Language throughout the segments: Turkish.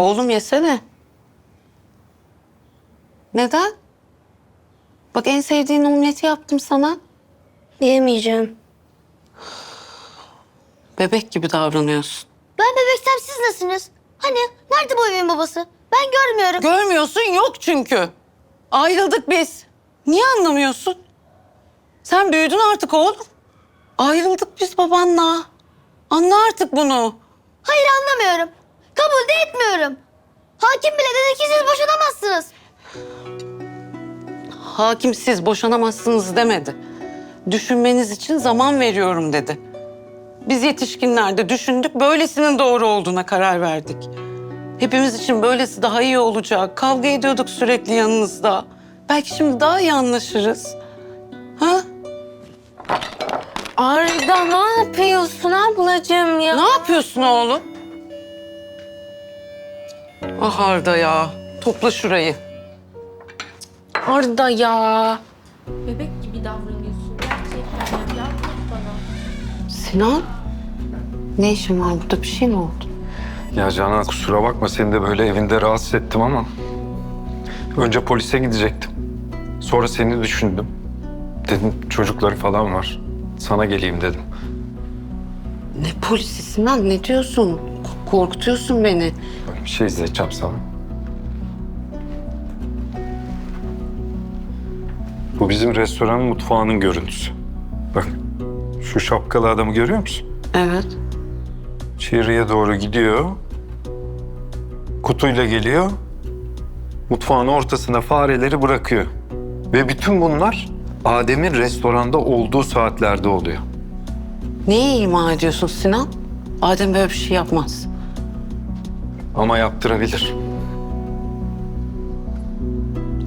Oğlum yesene. Neden? Bak en sevdiğin omleti yaptım sana. Yemeyeceğim. Bebek gibi davranıyorsun. Ben bebeksem siz nasılsınız? Hani nerede bu evin babası? Ben görmüyorum. Görmüyorsun yok çünkü. Ayrıldık biz. Niye anlamıyorsun? Sen büyüdün artık oğlum. Ayrıldık biz babanla. Anla artık bunu. Hayır anlamıyorum. Kabul etmiyorum. Hakim bile dedi ki siz boşanamazsınız. Hakim siz boşanamazsınız demedi. Düşünmeniz için zaman veriyorum dedi. Biz yetişkinler de düşündük, böylesinin doğru olduğuna karar verdik. Hepimiz için böylesi daha iyi olacak. Kavga ediyorduk sürekli yanınızda. Belki şimdi daha iyi anlaşırız. Ha? Arda ne yapıyorsun ablacığım ya? Ne yapıyorsun oğlum? Ah Arda ya. Topla şurayı. Arda ya. Bebek gibi davranıyorsun gerçekten. ya. Yardım et bana. Sinan? Ne işin var burada? Bir şey mi oldu? Ya Canan kusura bakma seni de böyle evinde rahatsız ettim ama... Önce polise gidecektim. Sonra seni düşündüm. Dedim çocukları falan var. Sana geleyim dedim. Ne polisi Sinan? Ne diyorsun? K- Korkutuyorsun beni. Bir şey izleteceğim sana. Bu bizim restoranın mutfağının görüntüsü. Bak şu şapkalı adamı görüyor musun? Evet. İçeriye doğru gidiyor. Kutuyla geliyor. Mutfağın ortasına fareleri bırakıyor. Ve bütün bunlar Adem'in restoranda olduğu saatlerde oluyor. Neyi ima ediyorsun Sinan? Adem böyle bir şey yapmaz. Ama yaptırabilir.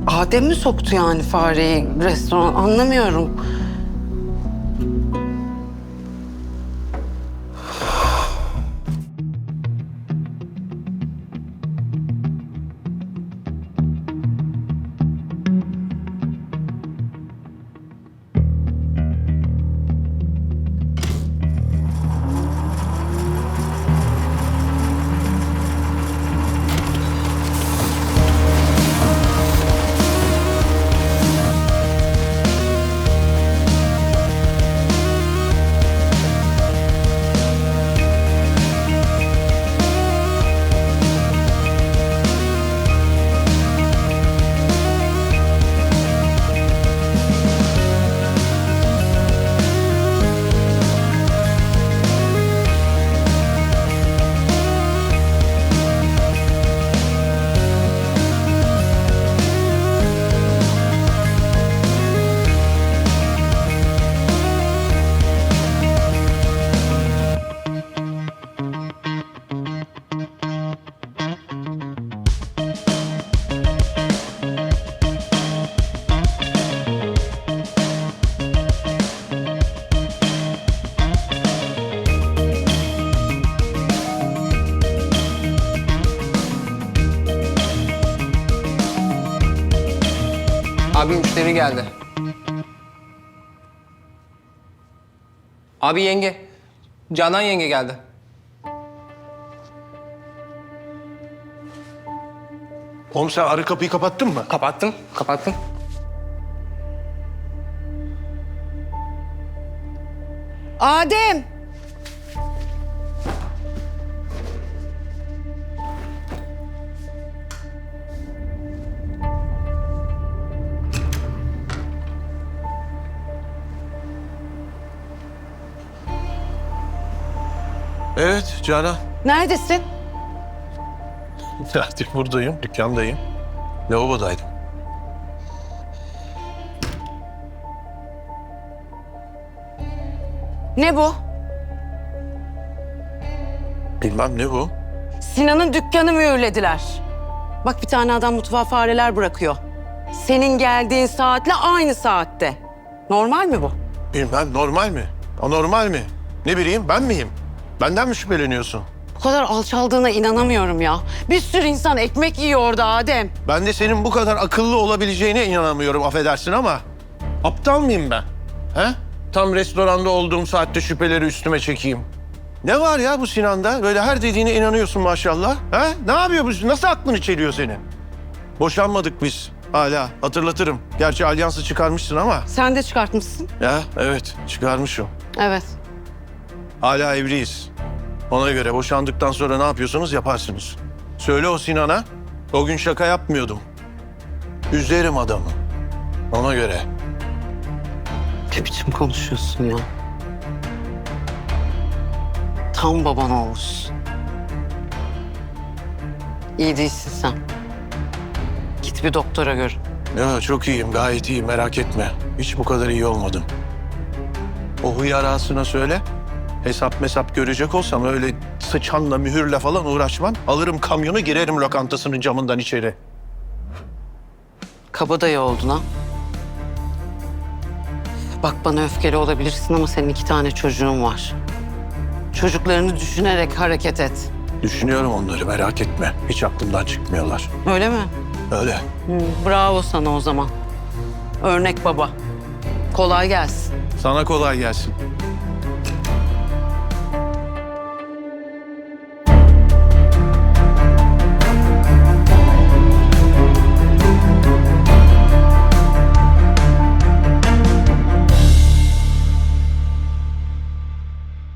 Adem mi soktu yani fareyi restoran? Anlamıyorum. Abi müşteri geldi. Abi yenge. Canan yenge geldi. Oğlum sen arı kapıyı kapattın mı? Kapattım, kapattım. Adem! Evet Canan. Neredesin? Nerede? Buradayım, dükkandayım. Lavabodaydım. Ne bu? Bilmem ne bu? Sinan'ın dükkanı mühürlediler. Bak bir tane adam mutfağa fareler bırakıyor. Senin geldiğin saatle aynı saatte. Normal mi bu? Bilmem normal mi? Anormal mi? Ne bileyim ben miyim? Benden mi şüpheleniyorsun? Bu kadar alçaldığına inanamıyorum ya. Bir sürü insan ekmek yiyor orada Adem. Ben de senin bu kadar akıllı olabileceğine inanamıyorum affedersin ama. Aptal mıyım ben? He? Tam restoranda olduğum saatte şüpheleri üstüme çekeyim. Ne var ya bu Sinan'da? Böyle her dediğine inanıyorsun maşallah. Ha? Ne yapıyor bu? Nasıl aklını çeliyor seni? Boşanmadık biz hala. Hatırlatırım. Gerçi alyansı çıkarmışsın ama. Sen de çıkartmışsın. Ya evet çıkarmışım. Evet. Hala evliyiz. Ona göre boşandıktan sonra ne yapıyorsunuz yaparsınız. Söyle o Sinan'a. O gün şaka yapmıyordum. Üzerim adamı. Ona göre. Ne biçim konuşuyorsun ya? Tam baban olmuşsun. İyi değilsin sen. Git bir doktora gör. Ya çok iyiyim, gayet iyiyim. Merak etme. Hiç bu kadar iyi olmadım. O hıyar ağasına söyle. Hesap mesap görecek olsam öyle sıçanla mühürle falan uğraşmam. Alırım kamyonu girerim lokantasının camından içeri. Kabadayı oldun ha. Bak bana öfkeli olabilirsin ama senin iki tane çocuğun var. Çocuklarını düşünerek hareket et. Düşünüyorum onları merak etme. Hiç aklımdan çıkmıyorlar. Öyle mi? Öyle. Hı, bravo sana o zaman. Örnek baba. Kolay gelsin. Sana kolay gelsin.